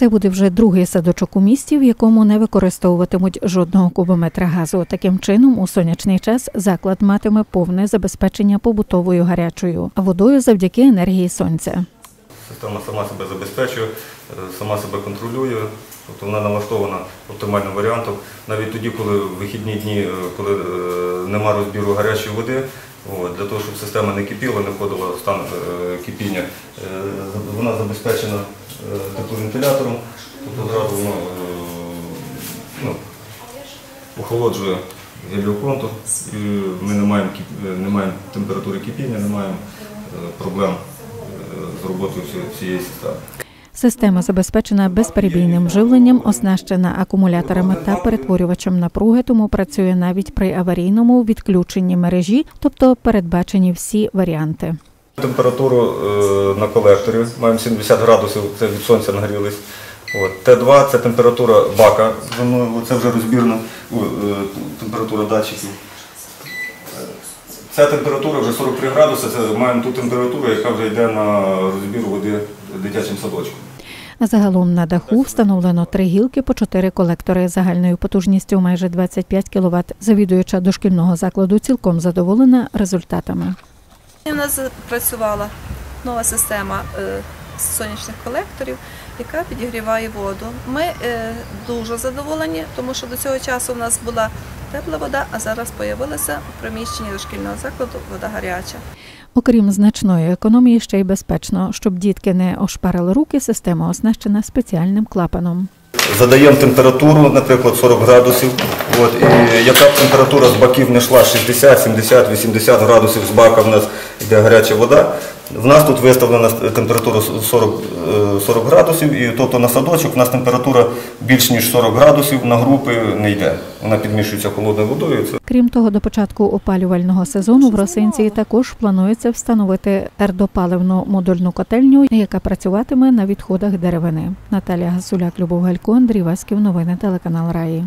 Це буде вже другий садочок у місті, в якому не використовуватимуть жодного кубометра газу. Таким чином, у сонячний час заклад матиме повне забезпечення побутовою гарячою водою завдяки енергії сонця. Система сама себе забезпечує, сама себе контролює, тобто вона налаштована оптимальним варіантом. Навіть тоді, коли в вихідні дні, е, коли е, нема розбіру гарячої води, для того, щоб система не кипіла, не входила в стан е, кипіння, вона забезпечена тепловентилятором, тобто зразу воно е, ну, охолоджує геліоконтур, і ми не маємо, е, не маємо температури кипіння, не маємо е, проблем е, з роботою всієї системи. Система забезпечена безперебійним живленням, оснащена акумуляторами та перетворювачем напруги, тому працює навіть при аварійному відключенні мережі, тобто передбачені всі варіанти. Температуру е, на колекторі маємо 70 градусів, це від сонця нагрілись. Т2 це температура бака, це вже розбірна е, температура датчиків. Ця температура вже 43 градуси, це маємо ту температуру, яка вже йде на розбір води дитячим садочком. Загалом на даху встановлено три гілки по чотири колектори загальною потужністю майже 25 кВт. Завідуюча дошкільного закладу цілком задоволена результатами. У нас запрацювала нова система е, сонячних колекторів, яка підігріває воду. Ми е, дуже задоволені, тому що до цього часу у нас була тепла вода, а зараз з'явилася в приміщенні дошкільного закладу вода гаряча. Окрім значної економії, ще й безпечно, щоб дітки не ошпарили руки, система оснащена спеціальним клапаном. Задаємо температуру, наприклад, 40 градусів. От, і яка б температура з баків не йшла 60, 70, 80 градусів з бака в нас йде гаряча вода. В нас тут виставлена температура 40, е, 40 градусів, і тобто на садочок в нас температура більш ніж 40 градусів на групи не йде. Вона підмішується холодною водою. Це Крім того, до початку опалювального сезону в Росинці також планується встановити ердопаливну модульну котельню, яка працюватиме на відходах деревини. Наталія Гасуляк, Любов Галько, Андрій Васьків. Новини телеканал Раї.